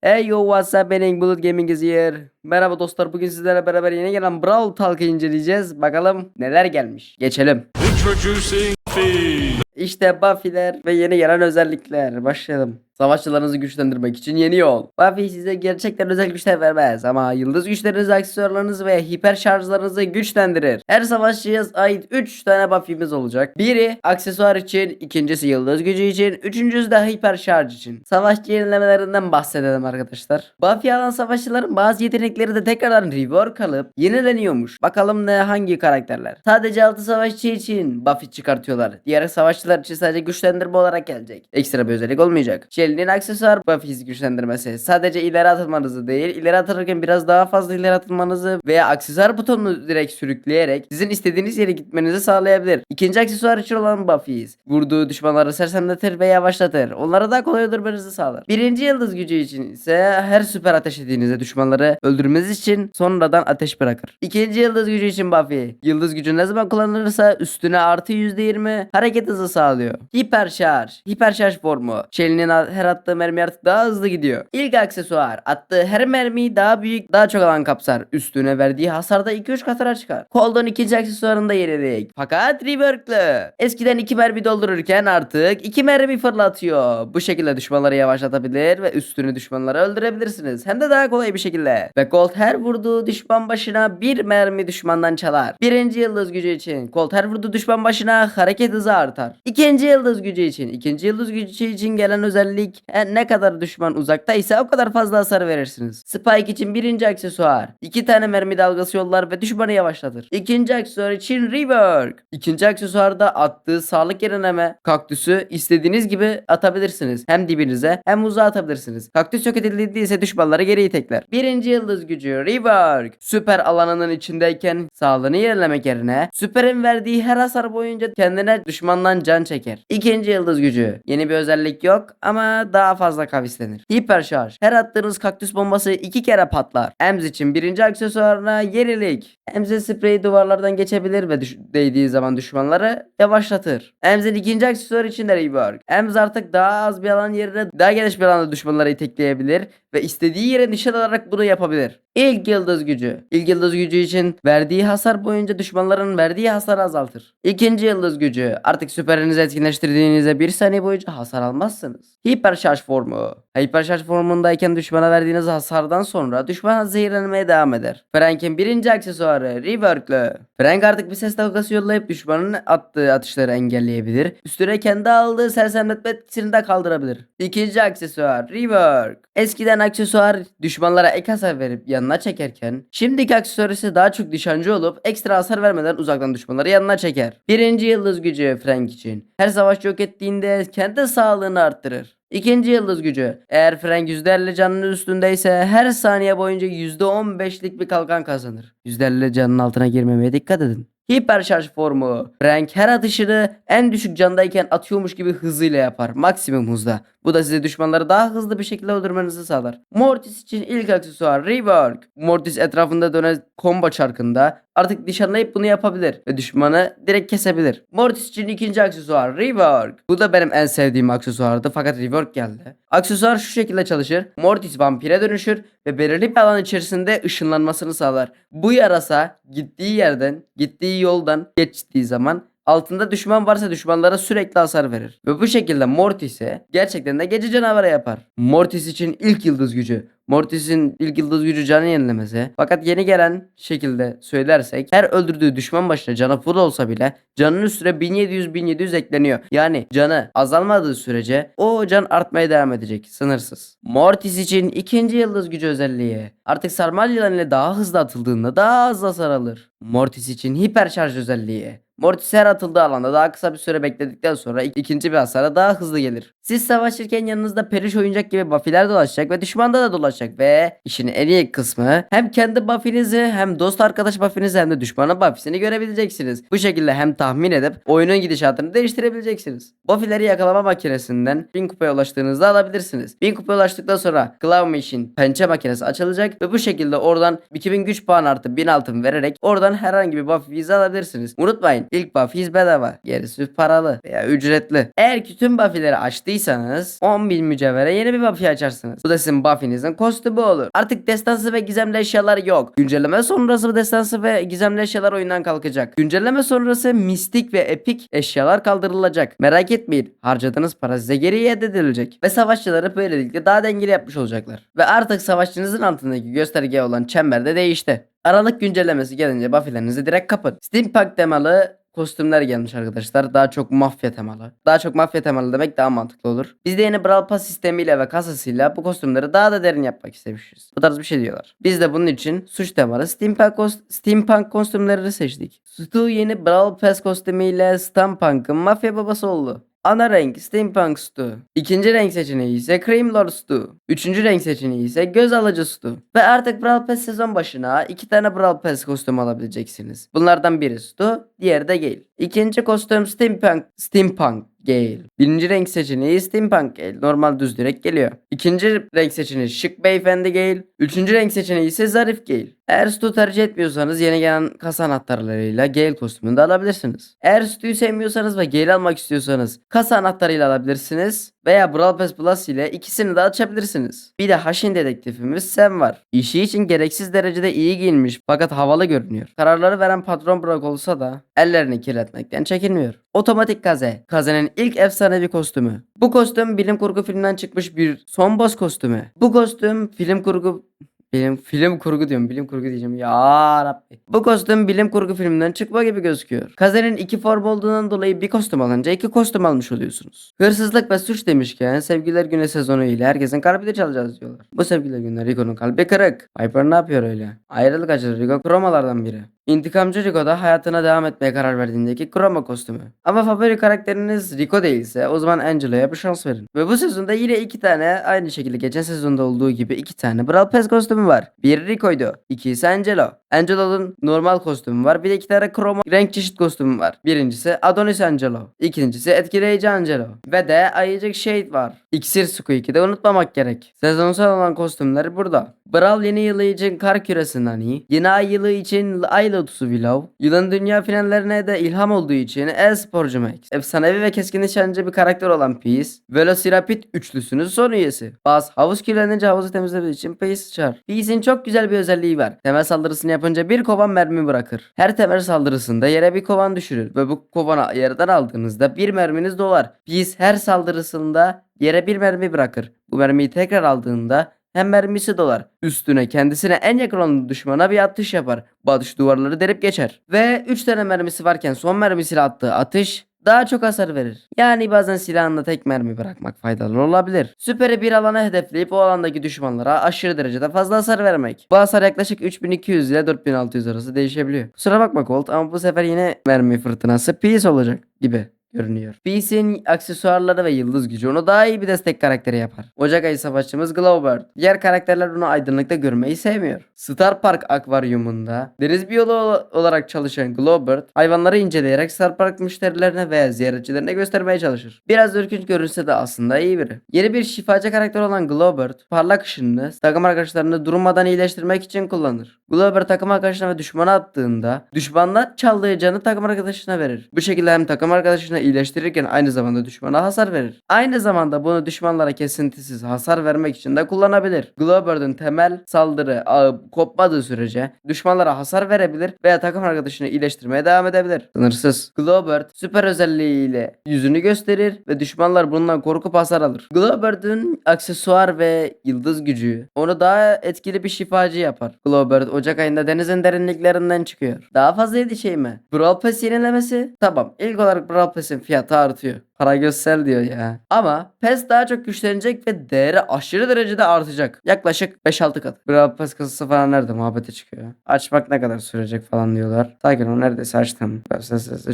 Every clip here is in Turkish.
Hey yo what's happening Bulut Gaming is here. Merhaba dostlar bugün sizlerle beraber yeni gelen Brawl Talk'ı inceleyeceğiz. Bakalım neler gelmiş. Geçelim. Introducing Feed. İşte Buffy'ler ve yeni gelen özellikler. Başlayalım. Savaşçılarınızı güçlendirmek için yeni yol. Buffy size gerçekten özel güçler vermez ama yıldız güçlerinizi, aksesuarlarınızı ve hiper şarjlarınızı güçlendirir. Her savaşçıya ait 3 tane Buffy'miz olacak. Biri aksesuar için, ikincisi yıldız gücü için, üçüncüsü de hiper şarj için. Savaşçı yenilemelerinden bahsedelim arkadaşlar. Buffy alan savaşçıların bazı yetenekleri de tekrardan rework alıp yenileniyormuş. Bakalım ne hangi karakterler. Sadece 6 savaşçı için Buffy çıkartıyorlar. Diğer savaşçılar için sadece güçlendirme olarak gelecek. Ekstra bir özellik olmayacak. Shelly'nin aksesuar Buffy güçlendirmesi. Sadece ileri atılmanızı değil, ileri atılırken biraz daha fazla ileri atılmanızı veya aksesuar butonunu direkt sürükleyerek sizin istediğiniz yere gitmenizi sağlayabilir. İkinci aksesuar için olan Buffy's. Vurduğu düşmanları sersemletir ve yavaşlatır. Onlara daha kolay öldürmenizi sağlar. Birinci yıldız gücü için ise her süper ateş ettiğinizde düşmanları öldürmeniz için sonradan ateş bırakır. İkinci yıldız gücü için Buffy. Yıldız gücü ne zaman kullanılırsa üstüne artı %20 hareket hızı sağlıyor. Hiper şarj. Hiper şarj formu. Shelly'nin her attığı mermi artık daha hızlı gidiyor. İlk aksesuar. Attığı her mermi daha büyük daha çok alan kapsar. Üstüne verdiği hasarda 2-3 katına çıkar. Cold'un ikinci aksesuarında yenilik. Fakat reworklı. Eskiden 2 mermi doldururken artık 2 mermi fırlatıyor. Bu şekilde düşmanları yavaşlatabilir ve üstünü düşmanları öldürebilirsiniz. Hem de daha kolay bir şekilde. Ve Colt her vurduğu düşman başına bir mermi düşmandan çalar. Birinci yıldız gücü için Colt her vurduğu düşman başına hareket hızı artar. İkinci yıldız gücü için ikinci yıldız gücü için gelen özellik e, ne kadar düşman uzaktaysa o kadar fazla hasar verirsiniz. Spike için birinci aksesuar. iki tane mermi dalgası yollar ve düşmanı yavaşlatır. İkinci aksesuar için rework. İkinci aksesuarda attığı sağlık yenileme kaktüsü istediğiniz gibi atabilirsiniz. Hem dibinize hem uzağa atabilirsiniz. Kaktüs yok edildiyse düşmanları geri itekler. Birinci yıldız gücü rework. Süper alanının içindeyken sağlığını yenilemek yerine süperin verdiği her hasar boyunca kendine düşmandan can çeker. İkinci yıldız gücü. Yeni bir özellik yok ama daha fazla kavislenir. Hiper şarj. Her attığınız kaktüs bombası iki kere patlar. Ems için birinci aksesuarına yenilik. Ems'in spreyi duvarlardan geçebilir ve değdiği zaman düşmanları yavaşlatır. Ems'in ikinci aksesuarı için de rework. Ems artık daha az bir alan yerine daha geniş bir alanda düşmanları itekleyebilir ve istediği yere nişan alarak bunu yapabilir. İlk yıldız gücü. İlk yıldız gücü için verdiği hasar boyunca düşmanların verdiği hasarı azaltır. İkinci yıldız gücü. Artık süperinizi etkinleştirdiğinizde bir saniye boyunca hasar almazsınız. Hiper şarj formu. Hiper şarj formundayken düşmana verdiğiniz hasardan sonra düşman zehirlenmeye devam eder. Frank'in birinci aksesuarı rework'lü. Frank artık bir ses dalgası yollayıp düşmanın attığı atışları engelleyebilir. Üstüne kendi aldığı sersemletme etkisini de kaldırabilir. İkinci aksesuar rework. Eskiden aksesuar düşmanlara ek hasar verip yanına çekerken şimdiki aksesuar ise daha çok nişancı olup ekstra hasar vermeden uzaktan düşmanları yanına çeker. Birinci yıldız gücü Frank için. Her savaş yok ettiğinde kendi sağlığını arttırır. İkinci yıldız gücü. Eğer Frank %50 canının üstündeyse her saniye boyunca %15'lik bir kalkan kazanır. %50 canın altına girmemeye dikkat edin. Hiper şarj formu. Frank her atışını en düşük candayken atıyormuş gibi hızıyla yapar. Maksimum hızda. Bu da size düşmanları daha hızlı bir şekilde öldürmenizi sağlar. Mortis için ilk aksesuar Rework. Mortis etrafında dönen combo çarkında artık nişanlayıp bunu yapabilir ve düşmanı direkt kesebilir. Mortis için ikinci aksesuar Rework. Bu da benim en sevdiğim aksesuardı fakat Rework geldi. Aksesuar şu şekilde çalışır. Mortis vampire dönüşür ve belirli bir alan içerisinde ışınlanmasını sağlar. Bu yarasa gittiği yerden, gittiği yoldan geçtiği zaman altında düşman varsa düşmanlara sürekli hasar verir. Ve bu şekilde Mortis'e gerçekten de gece canavarı yapar. Mortis için ilk yıldız gücü. Mortis'in ilk yıldız gücü canı yenilemesi. Fakat yeni gelen şekilde söylersek her öldürdüğü düşman başına canı full olsa bile canın üstüne 1700-1700 ekleniyor. Yani canı azalmadığı sürece o can artmaya devam edecek sınırsız. Mortis için ikinci yıldız gücü özelliği. Artık sarmal yılan ile daha hızlı atıldığında daha az hasar alır. Mortis için hiper şarj özelliği. Mortis her atıldığı alanda daha kısa bir süre bekledikten sonra ik- ikinci bir hasara daha hızlı gelir. Siz savaşırken yanınızda periş oyuncak gibi buffy'ler dolaşacak ve düşmanda da dolaşacak ve işin en iyi kısmı hem kendi buff'inizi hem dost arkadaş buff'inizi hem de düşmanın buff'ini görebileceksiniz. Bu şekilde hem tahmin edip oyunun gidişatını değiştirebileceksiniz. Buff'leri yakalama makinesinden 1000 kupaya ulaştığınızda alabilirsiniz. 1000 kupaya ulaştıktan sonra Claw Machine pençe makinesi açılacak ve bu şekilde oradan 2000 güç puan artı 1000 altın vererek oradan herhangi bir buff vize alabilirsiniz. Unutmayın ilk buff'iniz bedava. Gerisi paralı veya ücretli. Eğer ki tüm buff'leri açtıysanız 10.000 mücevhere yeni bir buff'i açarsınız. Bu da sizin buff'inizin kostümü olur. Artık destansı ve gizemli eşyalar yok. Güncelleme sonrası destansı ve gizemli eşyalar oyundan kalkacak. Güncelleme sonrası mistik ve epik eşyalar kaldırılacak. Merak etmeyin. Harcadığınız para size geri iade edilecek. Ve savaşçıları böylelikle daha dengeli yapmış olacaklar. Ve artık savaşçınızın altındaki gösterge olan çember de değişti. Aralık güncellemesi gelince buff'lerinizi direkt kapın. Steampunk temalı kostümler gelmiş arkadaşlar. Daha çok mafya temalı. Daha çok mafya temalı demek daha mantıklı olur. Biz de yeni Brawl Pass sistemiyle ve kasasıyla bu kostümleri daha da derin yapmak istemişiz. Bu tarz bir şey diyorlar. Biz de bunun için suç temalı Steampunk, kos- Steampunk kostümlerini seçtik. Stu yeni Brawl Pass kostümüyle Steampunk'ın mafya babası oldu. Ana renk Steampunk Stu. İkinci renk seçeneği ise Cream Lord Stu. Üçüncü renk seçeneği ise Göz Alıcı Stu. Ve artık Brawl Pass sezon başına iki tane Brawl Pass kostümü alabileceksiniz. Bunlardan biri Stu, diğeri de Gale. İkinci kostüm Steampunk, Steampunk Gale. Birinci renk seçeneği Steampunk Gale. Normal düz direkt geliyor. İkinci renk seçeneği Şık Beyefendi Gale. Üçüncü renk seçeneği ise Zarif Gale. Eğer Stu tercih etmiyorsanız yeni gelen kasa anahtarlarıyla Gale kostümünü de alabilirsiniz. Eğer Stu'yu sevmiyorsanız ve Gale almak istiyorsanız kasa anahtarıyla alabilirsiniz. Veya Brawl Pass Plus ile ikisini de açabilirsiniz. Bir de Haşin dedektifimiz Sam var. İşi için gereksiz derecede iyi giyinmiş fakat havalı görünüyor. Kararları veren patron Brock olsa da ellerini kirletmekten çekinmiyor. Otomatik Kaze. Kaze'nin ilk efsanevi kostümü. Bu kostüm bilim kurgu filminden çıkmış bir son boss kostümü. Bu kostüm film kurgu Bilim film kurgu diyorum. Bilim kurgu diyeceğim. Ya Rabbi. Bu kostüm bilim kurgu filminden çıkma gibi gözüküyor. Kaze'nin iki form olduğundan dolayı bir kostüm alınca iki kostüm almış oluyorsunuz. Hırsızlık ve suç demişken Sevgililer Günü sezonu ile herkesin kalbini çalacağız diyorlar. Bu Sevgililer Günü Rico'nun kalbi kırık. Piper ne yapıyor öyle? Ayrılık acılı Rico kromalardan biri. İntikamcı Rico da hayatına devam etmeye karar verdiğindeki kroma kostümü. Ama favori karakteriniz Rico değilse o zaman Angela'ya bir şans verin. Ve bu sezonda yine iki tane aynı şekilde geçen sezonda olduğu gibi iki tane Brawl Pass kostümü var. Biri Rico'ydu. İkisi Angelo. Angelo'nun normal kostümü var. Bir de iki tane kroma renk çeşit kostümü var. Birincisi Adonis Angelo. İkincisi etkileyici Angelo. Ve de ayıcık Shade var. İksir Squeak'i de unutmamak gerek. Sezonsal olan kostümler burada. Brawl yeni yılı için kar küresi Nani. Yeni ay yılı için ay lotusu Willow. Yılın dünya finallerine de ilham olduğu için e-sporcu Max. Efsanevi ve keskin nişancı bir karakter olan Peace. Velociraptor üçlüsünün son üyesi. Baz havuz kirlenince havuzu temizlemek için Peace çağır. Peace'in çok güzel bir özelliği var. Temel saldırısını yapınca bir kovan mermi bırakır. Her temel saldırısında yere bir kovan düşürür ve bu kovanı yerden aldığınızda bir merminiz dolar. Peace her saldırısında yere bir mermi bırakır. Bu mermiyi tekrar aldığında hem mermisi dolar. Üstüne kendisine en yakın olan düşmana bir atış yapar. Bu atış duvarları delip geçer. Ve 3 tane mermisi varken son mermisiyle attığı atış daha çok hasar verir. Yani bazen silahında tek mermi bırakmak faydalı olabilir. Süperi bir alana hedefleyip o alandaki düşmanlara aşırı derecede fazla hasar vermek. Bu hasar yaklaşık 3200 ile 4600 arası değişebiliyor. Kusura bakma Colt ama bu sefer yine mermi fırtınası peace olacak gibi görünüyor. Beast'in aksesuarları ve yıldız gücü onu daha iyi bir destek karakteri yapar. Ocak ayı savaşçımız Glowbird. Diğer karakterler onu aydınlıkta görmeyi sevmiyor. Star Park akvaryumunda deniz biyoloğu olarak çalışan Glowbird hayvanları inceleyerek Star Park müşterilerine veya ziyaretçilerine göstermeye çalışır. Biraz ürkünç görünse de aslında iyi biri. Yeni bir şifacı karakter olan Glowbird parlak ışınını takım arkadaşlarını durmadan iyileştirmek için kullanır. Glowbird takım arkadaşına ve düşmana attığında düşmanla çaldığı canı takım arkadaşına verir. Bu şekilde hem takım arkadaşına iyileştirirken aynı zamanda düşmana hasar verir. Aynı zamanda bunu düşmanlara kesintisiz hasar vermek için de kullanabilir. Glowbird'ın temel saldırı ağı kopmadığı sürece düşmanlara hasar verebilir veya takım arkadaşını iyileştirmeye devam edebilir. Sınırsız. Glowbird süper özelliğiyle yüzünü gösterir ve düşmanlar bundan korkup hasar alır. Glowbird'ın aksesuar ve yıldız gücü onu daha etkili bir şifacı yapar. Glowbird Ocak ayında denizin derinliklerinden çıkıyor. Daha fazla yedi şey mi? Brawl Pass yenilemesi? Tamam. İlk olarak Brawl Pass'in fiyatı artıyor. Para göster diyor ya. Ama PES daha çok güçlenecek ve değeri aşırı derecede artacak. Yaklaşık 5-6 kat. Brawl Pass kasası falan nerede muhabbete çıkıyor. Açmak ne kadar sürecek falan diyorlar. Sakin ol neredeyse açtım.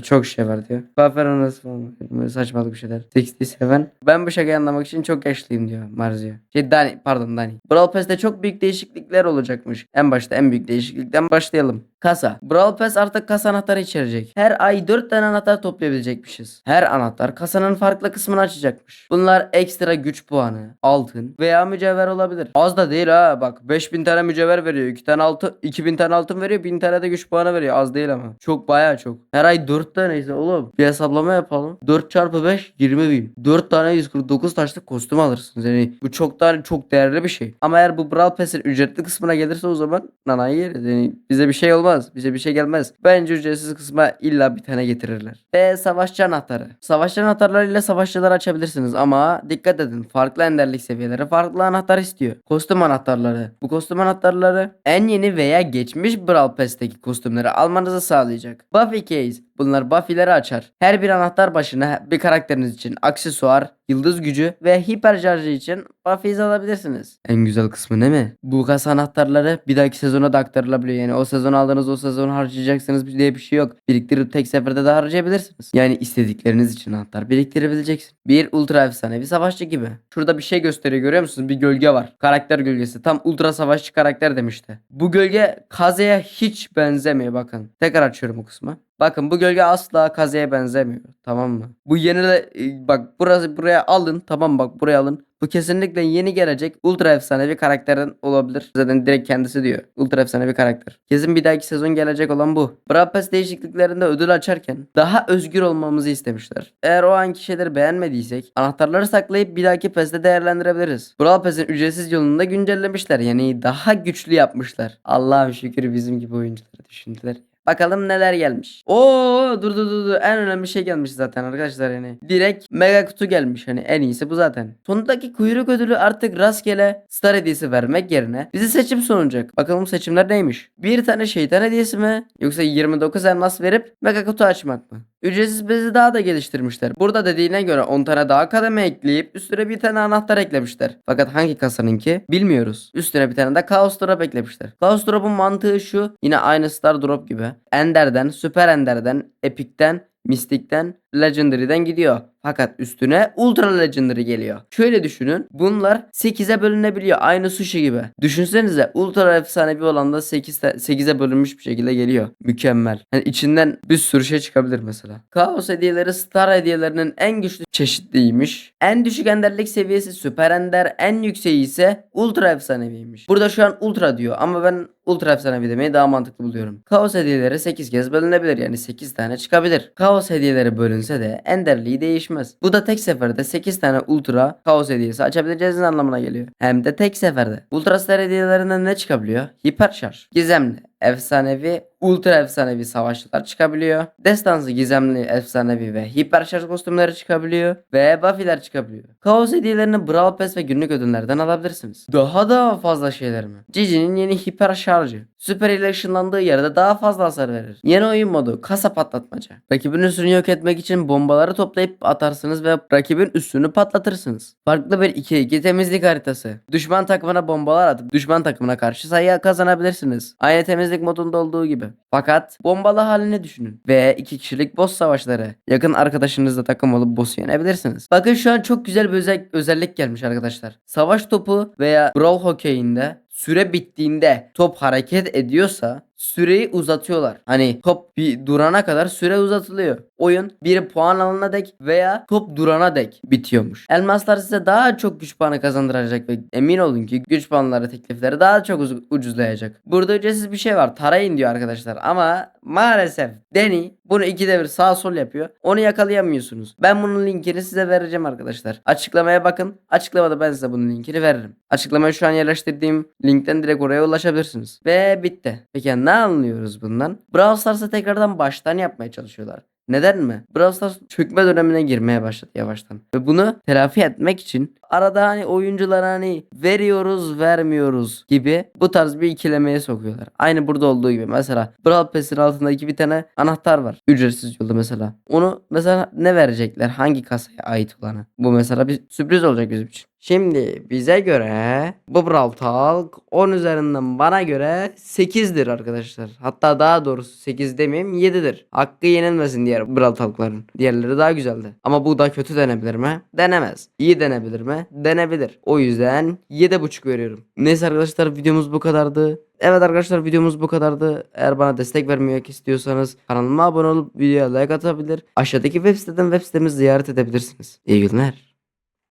Çok şey var diyor. Buffer nasıl falan. Böyle saçmalık bir şeyler. 67. Ben bu şakayı anlamak için çok yaşlıyım diyor Marzio. Şey Dani pardon Dani. Brawl Pass'te çok büyük değişiklikler olacakmış. En başta en büyük değişiklikten başlayalım. Kasa. Brawl Pass artık kasa anahtarı içerecek. Her ay 4 tane anahtar toplayabilecekmişiz. Her anahtar kasa kasanın farklı kısmını açacakmış. Bunlar ekstra güç puanı, altın veya mücevher olabilir. Az da değil ha bak 5000 tane mücevher veriyor. 2 tane altın, 2000 tane altın veriyor. 1000 tane de güç puanı veriyor. Az değil ama. Çok bayağı çok. Her ay 4 tane ise oğlum. Bir hesaplama yapalım. 4 çarpı 5 20 bin. 4 tane 149 taşlık kostüm alırsınız. Yani bu çok tane çok değerli bir şey. Ama eğer bu Brawl Pass'in ücretli kısmına gelirse o zaman nanayı yeriz. Yani bize bir şey olmaz. Bize bir şey gelmez. Bence ücretsiz kısma illa bir tane getirirler. Ve savaşçı anahtarı. Savaşçı anahtarlarıyla savaşçılar açabilirsiniz ama dikkat edin. Farklı enderlik seviyeleri farklı anahtar istiyor. Kostüm anahtarları. Bu kostüm anahtarları en yeni veya geçmiş Brawl Pass'teki kostümleri almanızı sağlayacak. Buffy Case. Bunlar Buffy'leri açar. Her bir anahtar başına bir karakteriniz için aksesuar, yıldız gücü ve hiper şarjı için Buffy'yi alabilirsiniz. En güzel kısmı ne mi? Bu kasa anahtarları bir dahaki sezona da aktarılabiliyor. Yani o sezon aldığınız o sezon harcayacaksınız diye bir şey yok. Biriktirip tek seferde de harcayabilirsiniz. Yani istedikleriniz için anahtar biriktirebileceksin. Bir ultra efsanevi savaşçı gibi. Şurada bir şey gösteriyor görüyor musunuz? Bir gölge var. Karakter gölgesi. Tam ultra savaşçı karakter demişti. Bu gölge Kaze'ye hiç benzemiyor bakın. Tekrar açıyorum bu kısmı. Bakın bu gölge asla Kaze'ye benzemiyor. Tamam mı? Bu yeni de e, bak burası buraya alın. Tamam bak buraya alın. Bu kesinlikle yeni gelecek ultra efsanevi karakterin olabilir. Zaten direkt kendisi diyor. Ultra efsanevi karakter. Kesin bir dahaki sezon gelecek olan bu. Brawl değişikliklerinde ödül açarken daha özgür olmamızı istemişler. Eğer o anki şeyleri beğenmediysek anahtarları saklayıp bir dahaki PES'te değerlendirebiliriz. Brawl ücretsiz yolunu da güncellemişler. Yani daha güçlü yapmışlar. Allah'a şükür bizim gibi oyuncuları düşündüler. Bakalım neler gelmiş. Oo dur dur dur dur. En önemli şey gelmiş zaten arkadaşlar yani. Direkt mega kutu gelmiş hani en iyisi bu zaten. Sondaki kuyruk ödülü artık rastgele star hediyesi vermek yerine bizi seçim sunacak. Bakalım seçimler neymiş? Bir tane şeytan hediyesi mi? Yoksa 29 elmas verip mega kutu açmak mı? Ücretsiz bezi daha da geliştirmişler. Burada dediğine göre 10 tane daha kademe ekleyip üstüne bir tane anahtar eklemişler. Fakat hangi kasanınki bilmiyoruz. Üstüne bir tane de Chaos Drop eklemişler. Chaos Drop'un mantığı şu. Yine aynı Star Drop gibi. Ender'den, Süper Ender'den, Epic'ten, Mystic'ten, Legendary'den gidiyor. Fakat üstüne Ultra Legendary geliyor. Şöyle düşünün. Bunlar 8'e bölünebiliyor. Aynı sushi gibi. Düşünsenize Ultra efsanevi olan da 8 8'e bölünmüş bir şekilde geliyor. Mükemmel. Yani içinden bir sürü şey çıkabilir mesela. Kaos hediyeleri Star hediyelerinin en güçlü çeşitliymiş. En düşük enderlik seviyesi Süper Ender. En yükseği ise Ultra efsaneviymiş. Burada şu an Ultra diyor ama ben Ultra efsanevi demeyi daha mantıklı buluyorum. Kaos hediyeleri 8 kez bölünebilir. Yani 8 tane çıkabilir. Kaos hediyeleri bölünse de enderliği değişmez. Bu da tek seferde 8 tane ultra kaos hediyesi açabileceğiniz anlamına geliyor. Hem de tek seferde. Ultra star hediyelerinden ne çıkabiliyor? Hiper şarj. Gizemli, efsanevi, ultra efsanevi savaşçılar çıkabiliyor. Destansı gizemli, efsanevi ve hiper şarj kostümleri çıkabiliyor. Ve buffy'ler çıkabiliyor. Kaos hediyelerini Brawl Pass ve günlük ödüllerden alabilirsiniz. Daha daha fazla şeyler mi? Gigi'nin yeni hiper şarjı. Süper ile ışınlandığı yerde daha fazla hasar verir. Yeni oyun modu kasa patlatmaca. Rakibin üstünü yok etmek için bombaları toplayıp atarsınız ve rakibin üstünü patlatırsınız. Farklı bir 2-2 temizlik haritası. Düşman takımına bombalar atıp düşman takımına karşı sayı kazanabilirsiniz. Aynı temizlik modunda olduğu gibi. Fakat bombalı halini düşünün. Ve iki kişilik boss savaşları. Yakın arkadaşınızla takım olup boss'u yenebilirsiniz. Bakın şu an çok güzel bir özel- özellik gelmiş arkadaşlar. Savaş topu veya brawl hokeyinde süre bittiğinde top hareket ediyorsa süreyi uzatıyorlar. Hani top bir durana kadar süre uzatılıyor. Oyun bir puan alana dek veya top durana dek bitiyormuş. Elmaslar size daha çok güç puanı kazandıracak ve emin olun ki güç puanları teklifleri daha çok uz- ucuzlayacak. Burada ücretsiz bir şey var. Tarayın diyor arkadaşlar ama maalesef Deni bunu ikide bir sağ sol yapıyor. Onu yakalayamıyorsunuz. Ben bunun linkini size vereceğim arkadaşlar. Açıklamaya bakın. Açıklamada ben size bunun linkini veririm. Açıklamaya şu an yerleştirdiğim linkten direkt oraya ulaşabilirsiniz. Ve bitti. Peki ne anlıyoruz bundan? Brawl Stars'a tekrardan baştan yapmaya çalışıyorlar. Neden mi? Brawl Stars çökme dönemine girmeye başladı yavaştan. Ve bunu telafi etmek için arada hani oyunculara hani veriyoruz vermiyoruz gibi bu tarz bir ikilemeye sokuyorlar. Aynı burada olduğu gibi. Mesela Brawl Pass'in altındaki bir tane anahtar var. Ücretsiz yolda mesela. Onu mesela ne verecekler? Hangi kasaya ait olanı? Bu mesela bir sürpriz olacak bizim için. Şimdi bize göre bu Brawl Talk 10 üzerinden bana göre 8'dir arkadaşlar. Hatta daha doğrusu 8 demeyeyim 7'dir. Hakkı yenilmesin diğer Brawl Talk'ların. Diğerleri daha güzeldi. Ama bu da kötü denebilir mi? Denemez. İyi denebilir mi? Denebilir. O yüzden 7.5 veriyorum. Neyse arkadaşlar videomuz bu kadardı. Evet arkadaşlar videomuz bu kadardı. Eğer bana destek vermek istiyorsanız kanalıma abone olup videoya like atabilir. Aşağıdaki web siteden web sitemizi ziyaret edebilirsiniz. İyi günler.